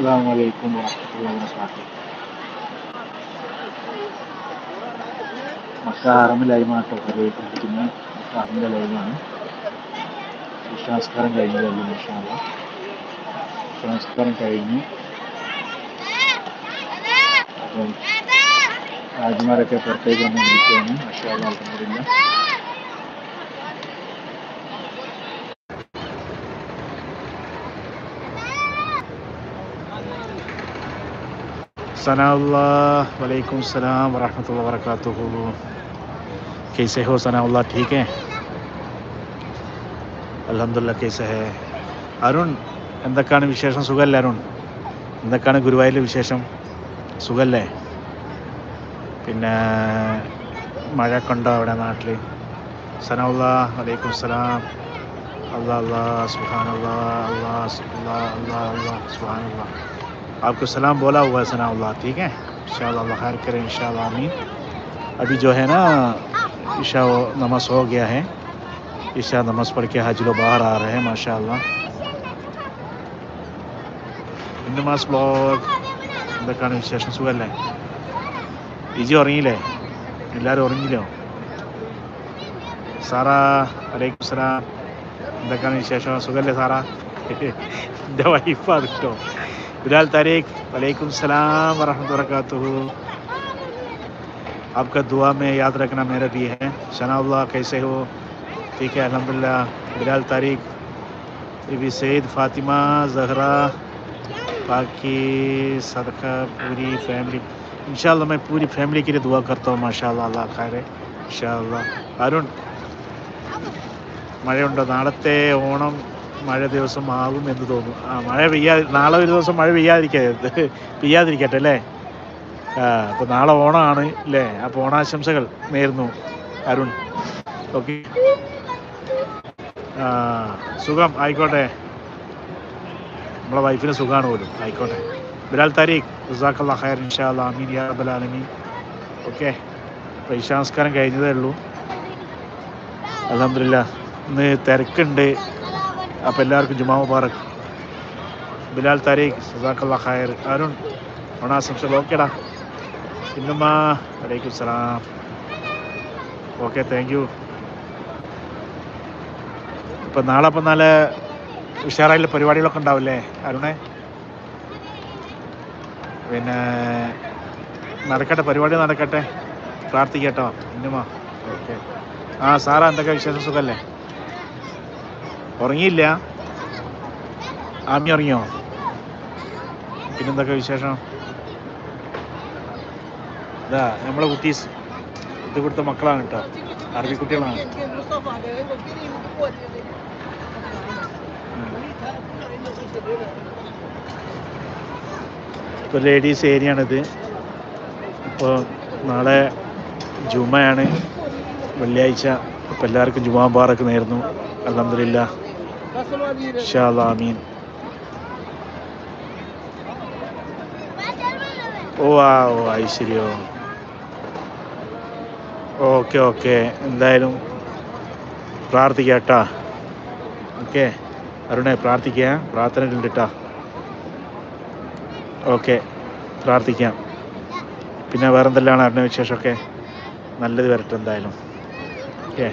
അസ്സാം വലൈക്കും വാഹമത്തുള്ളാഹി വബറകാതുഹു മക്ക ഹറം ലൈവാട്ടോ ഉപയോഗിക്കുന്ന മക്ക ഹറമിൻ്റെ ലൈവാണ് വിശ്വാസക്കാരം കഴിഞ്ഞതല്ലോ ഇൻഷാല്ല വിശ്വാസക്കാരം കഴിഞ്ഞു അപ്പം രാജുമാരൊക്കെ പുറത്തേക്ക് വന്ന് വിളിക്കുകയാണ് പക്ഷേ അലഹമില്ല सना वालेकुम सलाम वरहमतुल्लाहि वबरकातुहू कैसे हो सना ठीक है അലഹമില്ല കേസ് ഹേ അരുൺ എന്തൊക്കെയാണ് വിശേഷം സുഖമല്ലേ അരുൺ എന്തൊക്കെയാണ് ഗുരുവായൂരിലെ വിശേഷം സുഖമല്ലേ പിന്നെ മഴ ഉണ്ടോ അവിടെ നാട്ടിൽ സനൗല്ല വലൈക്കും സലാം അല്ലാ അല്ലാ സുഹാൻ അല്ലാ അല്ലാ അല്ലാ അല്ലാ അല്ലാ सुबहान अल्लाह आपको सलाम बोला हुआ है सना अल्लाह ठीक है इंशाल्लाह अल्लाह खैर करे इंशाल्लाह आमीन अभी जो है ना ईशा नमाज हो गया है ईशा नमाज पढ़ के हज लोग बाहर आ रहे हैं माशाल्लाह നമാസ് ബ്ലോഗ് എന്തൊക്കെയാണ് വിശേഷം സുഖമല്ലേ ഇജി ഉറങ്ങിയില്ലേ എല്ലാവരും ഉറങ്ങിയില്ലോ സാറാ വലൈക്കും സലാം എന്തൊക്കെയാണ് വിശേഷം സുഖമല്ലേ സാറാ എൻ്റെ വൈഫാണ് കേട്ടോ बिलाल तारिक वालेकुम सलाम वरहमत वरकatuhu आपका दुआ में याद रखना मेरा भी है शनाउल्ला कैसे हो ठीक है अल्हम्दुलिल्लाह बिलाल तारिक बीबी सईद फातिमा जहरा बाकी सदका पूरी फैमिली इंशाल्लाह मैं पूरी फैमिली के लिए दुआ करता हूँ माशाल्लाह अल्लाह खैर है इंशाल्लाह അരുൺ മഴയുണ്ടോ നാളത്തെ ഓണം മഴ ദിവസം ആകും എന്ന് തോന്നുന്നു. ആ മഴ പെയ്യാ നാളെ ഒരു ദിവസം മഴ പെയ്യാതിരിക്കരുത്. പെയ്യാതിരിക്കട്ടെ അല്ലേ? അപ്പോൾ നാളെ ഓണമാണ് അല്ലേ? അപ്പോൾ ഓണാശംസകൾ നേരുന്നു അരുൺ. ഓക്കെ. സുഖം ആയിക്കോട്ടെ. നമ്മളെ വൈഫിന് സുഖമാണ് പോലും ആയിക്കോട്ടെ. ബിലാൽ താരീഖ് റിസാഖുള്ള ഹയർ ഇൻഷാ അമീൻ യാ ഓക്കെ. അപ്പോൾ കഴിഞ്ഞതേ ഉള്ളൂ. അലഹമില്ല ഇന്ന് തിരക്കുണ്ട്. അപ്പോൾ എല്ലാവർക്കും ജുമാ മുബാറക്. ബിലാൽ താരീഖ് സദാഖുള്ള ഖായർ അരുൺ ഓണാശംസകൾ ഓക്കേടാ. ഇന്നുമാ വലൈക്കും സലാം. ഓക്കെ താങ്ക് യു ഇപ്പം നാളെ അപ്പം നല്ല ഉഷാറായുള്ള പരിപാടികളൊക്കെ ഉണ്ടാവില്ലേ അരുണേ? പിന്നെ നടക്കട്ടെ പരിപാടി നടക്കട്ടെ. പ്രാർത്ഥിക്കട്ടോ ഇന്നുമാ ഓക്കെ. ആ സാറാ എന്തൊക്കെ വിശേഷം? സുഖമല്ലേ ഉറങ്ങിയില്ല. ആമി ഉറങ്ങിയോ? പിന്നെന്തൊക്കെ വിശേഷം? ഇതാ നമ്മളെ കുട്ടീസ് ഇത് കൊടുത്ത മക്കളാണ് കേട്ടോ അറബി കുട്ടികളാണ്. ഇപ്പോൾ ലേഡീസ് ഏരിയ ആണിത് ഇപ്പോൾ നാളെ ജുമയാണ്. വെള്ളിയാഴ്ച. അപ്പോൾ എല്ലാവർക്കും ജുമാ ബാറൊക്കെ നേരുന്നു. അലഹമില്ല ആമീൻ amin. Wow, ahí sirvió. Okay okay എന്തായാലും പ്രാർത്ഥിക്കാം കേട്ടാ. ഓക്കെ അരുണേ പ്രാർത്ഥിക്കാം പ്രാർത്ഥന കേട്ടാ ഓക്കെ പ്രാർത്ഥിക്കാം. പിന്നെ വേറെന്തെല്ലാം അരുണ വിശേഷമൊക്കെ? നല്ലത് വരട്ടെ എന്തായാലും. ഓക്കെ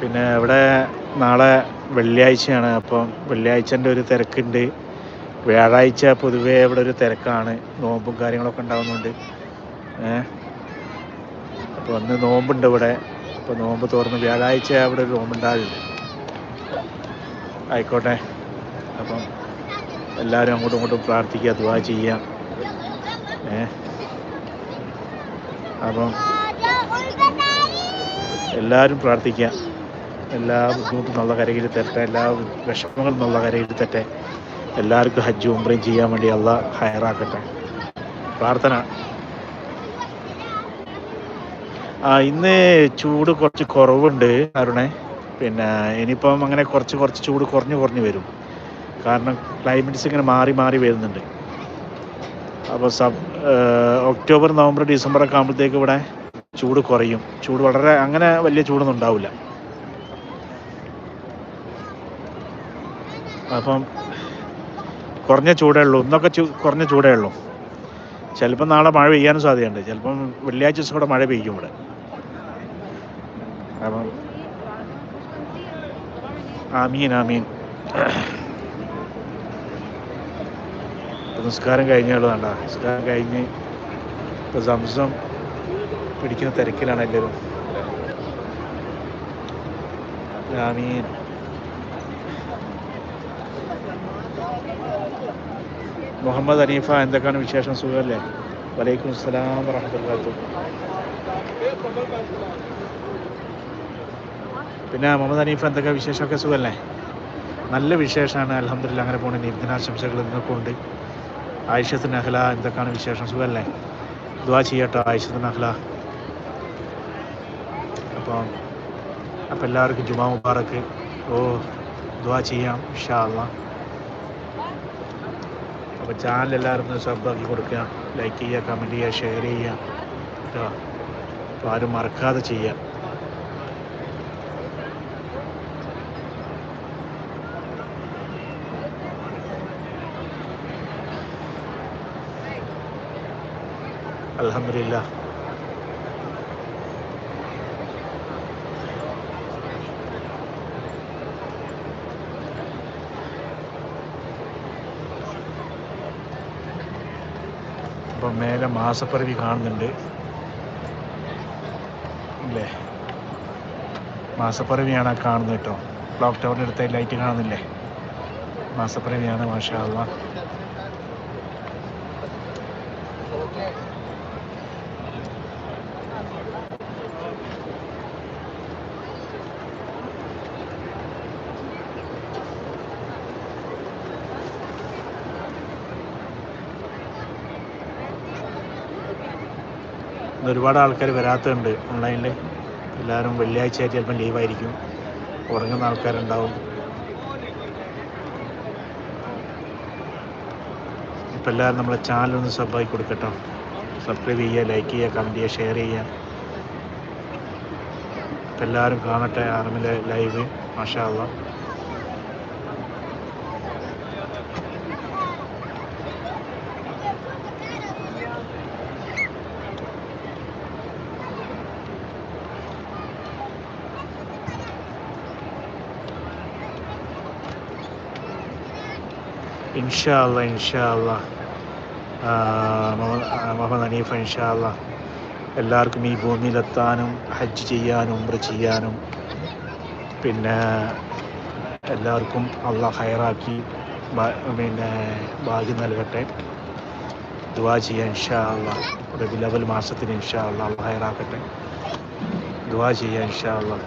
പിന്നെ ഇവിടെ നാളെ വെള്ളിയാഴ്ചയാണ് അപ്പം വെള്ളിയാഴ്ചന്റെ ഒരു തിരക്കുണ്ട്. വ്യാഴാഴ്ച പൊതുവേ ഇവിടെ ഒരു തിരക്കാണ്. നോമ്പും കാര്യങ്ങളൊക്കെ ഉണ്ടാകുന്നുണ്ട് അപ്പോൾ അന്ന് നോമ്പുണ്ട് ഇവിടെ. അപ്പോൾ നോമ്പ് തുറന്ന് വ്യാഴാഴ്ച അവിടെ ഒരു നോമ്പുണ്ടാവില്ല ആയിക്കോട്ടെ. അപ്പം എല്ലാവരും അങ്ങോട്ടും ഇങ്ങോട്ടും പ്രാർത്ഥിക്കുക ദുവാ ചെയ്യാം ഏ? അപ്പം എല്ലാവരും പ്രാർത്ഥിക്കുക. എല്ലാ ബുദ്ധിമുട്ടും നല്ല കരയിൽ തരട്ടെ എല്ലാ വിഷമങ്ങളും നല്ല കരയിൽ തരട്ടെ. എല്ലാവർക്കും ഹജ്ജ് ഉംറയും ചെയ്യാൻ വേണ്ടി അല്ല ഹയറാക്കട്ടെ. പ്രാർത്ഥന. ആ ഇന്ന് ചൂട് കുറച്ച് കുറവുണ്ട് അരുണേ. പിന്നെ ഇനിയിപ്പം അങ്ങനെ കുറച്ച് കുറച്ച് ചൂട് കുറഞ്ഞു കുറഞ്ഞു വരും. കാരണം ക്ലൈമറ്റ്സ് ഇങ്ങനെ മാറി മാറി വരുന്നുണ്ട്. അപ്പോൾ സബ് ഒക്ടോബർ നവംബർ ഡിസംബർ ഒക്കെ ആകുമ്പോഴത്തേക്ക് ഇവിടെ ചൂട് കുറയും. ചൂട് വളരെ അങ്ങനെ വലിയ ചൂടൊന്നും ഉണ്ടാവില്ല. അപ്പം കുറഞ്ഞ ചൂടേ ഉള്ളൂ. ഇന്നൊക്കെ കുറഞ്ഞ ചൂടേ ഉള്ളൂ. ചിലപ്പം നാളെ മഴ പെയ്യാനും സാധ്യതയുണ്ട്. ചിലപ്പം വെള്ളിയാഴ്ച ദിവസം കൂടെ മഴ പെയ്യും ഇവിടെ. അപ്പം ആമീൻ ആമീൻ. നിസ്കാരം കഴിഞ്ഞുള്ളൂ വേണ്ട നിസ്കാരം കഴിഞ്ഞ് ഇപ്പം സംസം പിടിക്കുന്ന തിരക്കിലാണ് എല്ലാവരും. ആമീൻ. മുഹമ്മദ് അനീഫ എന്തൊക്കെയാണ് വിശേഷം? സുഖമല്ലേ? വലൈക്കും അസ്സലാം വറഹമത്തുള്ളാഹി പിന്നെ മുഹമ്മദ് അനീഫ എന്തൊക്കെ വിശേഷമൊക്കെ? സുഖമല്ലേ? നല്ല വിശേഷമാണ്. അലഹമില്ല അങ്ങനെ പോണ. നിർദിനാശംസകൾ ഇന്നൊക്കെ ഉണ്ട്. ആയിഷത്ത് നഹ്ല എന്തൊക്കെയാണ് വിശേഷം? സുഖമല്ലേ? ദുവാ ചെയ്യട്ടോ ആയിഷത്ത് നഹ്ല അപ്പം അപ്പം എല്ലാവർക്കും ജുമാ മുബാറക്ക്. ഓ ദുവാ ചെയ്യാം ഇഷാ അള്ളാ. അപ്പോൾ ചാനൽ എല്ലാവരും സബ്ബാക്കി കൊടുക്കുക ലൈക്ക് ചെയ്യുക കമന്റ് ചെയ്യുക ഷെയർ ചെയ്യുക. കേട്ടോ അപ്പോൾ ആരും മറക്കാതെ ചെയ്യുക. അലഹമില്ല മേലെ മാസപ്പിറവി കാണുന്നുണ്ട്. അല്ലേ മാസപ്പിറവിയാണ് കാണുന്നത് കേട്ടോ. ക്ലോക്ക് ടവറിന്റെ അടുത്ത ലൈറ്റ് കാണുന്നില്ലേ? മാസപ്പിറവിയാണ് മാഷാ അള്ളാ. ഒരുപാട് ആൾക്കാർ വരാത്തതുണ്ട് ഓൺലൈനിൽ എല്ലാവരും വെള്ളിയാഴ്ച ആയിട്ട് ചിലപ്പം ലീവായിരിക്കും ഉറങ്ങുന്ന ആൾക്കാരുണ്ടാവും. ഇപ്പം എല്ലാവരും നമ്മളെ ചാനൽ ഒന്ന് കൊടുക്കട്ടോ. സബ്സ്ക്രൈബ് ചെയ്യുക ലൈക്ക് ചെയ്യുക കമന്റ് ചെയ്യുക ഷെയർ ചെയ്യുക. ഇപ്പം എല്ലാവരും കാണട്ടെ ആർമിലെ ലൈവ് മാഷാ അള്ളാ ഇൻഷാ അള്ളാ ഇൻഷാ അള്ളാ ആ, മുഹമ്മദ് ഹനീഫ് ഇൻഷാല്ല എല്ലാവർക്കും ഈ ഭൂമിയിലെത്താനും ഹജ്ജ് ചെയ്യാനും ഉംറ ചെയ്യാനും പിന്നെ എല്ലാവർക്കും അള്ളാഹ് ഹയറാക്കി പിന്നെ ഭാഗ്യം നൽകട്ടെ. ദുവാ ചെയ്യാൻ ഇൻഷാ അള്ളാ റബി ലെവൽ മാസത്തിന് ഇൻഷാ അള്ളാ അള്ളാഹ് ഹയറാക്കട്ടെ ദുവാ ചെയ്യാൻ ഇൻഷാ അള്ളാ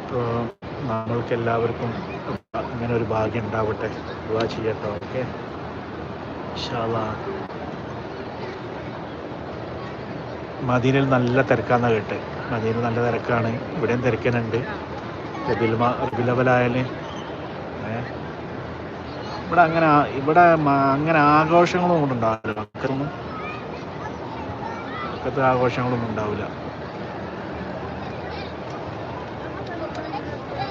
അപ്പോൾ നമ്മൾക്ക് എല്ലാവർക്കും അങ്ങനെ ഒരു ഭാഗ്യം ഉണ്ടാവട്ടെ. ദുവാ ചെയ്യട്ടോ ഓക്കെ? ഇൻഷാല്ലാ മദീനയിൽ നല്ല തിരക്കാന്ന് കേട്ട്. മദീനയിൽ നല്ല തിരക്കാണ്. ഇവിടെയും തിരക്കനുണ്ട്. റബിൽ റബിലവലായാൽ ഇവിടെ അങ്ങനെ ഇവിടെ അങ്ങനെ ആഘോഷങ്ങളും ഉണ്ടാവില്ല മക്കത്തൊന്നും മക്കത്ത് ആഘോഷങ്ങളൊന്നും ഉണ്ടാവില്ല.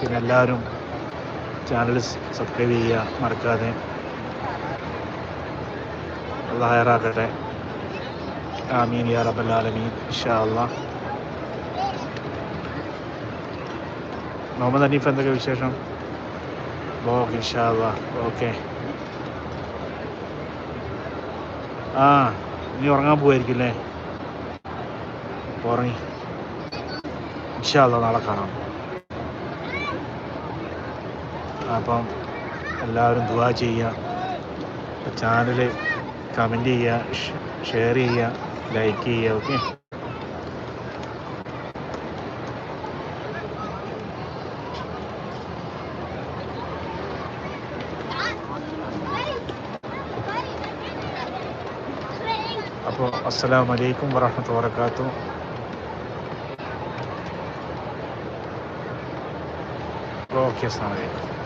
പിന്നെ എല്ലാവരും ചാനൽ സബ്സ്ക്രൈബ് ചെയ്യുക മറക്കാതെ. അള്ളാഹ് ആമീൻ യാ റബ്ബൽ ആലമീൻ. ഇൻഷാ അള്ളാഹ് മുഹമ്മദ് ഹനീഫ് എന്തൊക്കെ വിശേഷം? ഓക്കെ ഇൻഷാ അള്ളാഹ് ഓക്കെ. ആ നീ ഉറങ്ങാൻ പോവായിരിക്കും അല്ലേ? ഉറങ്ങി. ഇൻഷാ അള്ളാഹ് നാളെ കാണാം. അപ്പം എല്ലാവരും ദുവാ ചെയ്യുക. ചാനൽ കമന്റ് ചെയ്യുക ഷെയർ ചെയ്യുക ലൈക്ക് ചെയ്യുക ഓക്കെ? അപ്പോൾ അസ്സലാമു അലൈക്കും വറഹ്മത്തുള്ളാഹി വബറകാതുഹു ഓക്കെ അസ്സലാമു അലൈക്കും.